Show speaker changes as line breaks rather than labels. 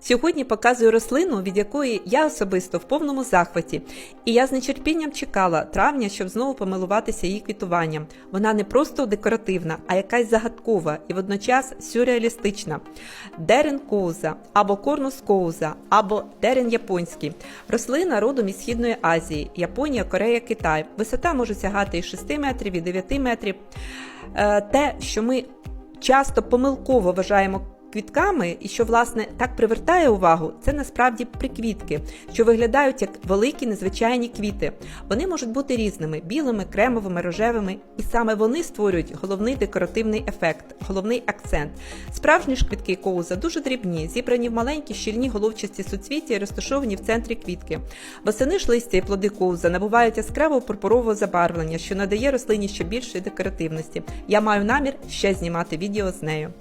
Сьогодні показую рослину, від якої я особисто в повному захваті, і я з нетерпінням чекала травня, щоб знову помилуватися її квітуванням. Вона не просто декоративна, а якась загадкова і водночас сюрреалістична. Дерен коуза або корнус коуза, або дерен японський. Рослина родом із Східної Азії, Японія, Корея, Китай. Висота може сягати і 6 метрів, і 9 метрів. Е, Те, що ми часто помилково вважаємо квітками, і що власне так привертає увагу, це насправді приквітки, що виглядають як великі незвичайні квіти. Вони можуть бути різними: білими, кремовими, рожевими, і саме вони створюють головний декоративний ефект, головний акцент. Справжні ж квітки коуза дуже дрібні, зібрані в маленькі щільні головчасті суцвіття і розташовані в центрі квітки. Восени ж листя і плоди коуза набувають яскраво пурпурового забарвлення, що надає рослині ще більшої декоративності. Я маю намір ще знімати відео з нею.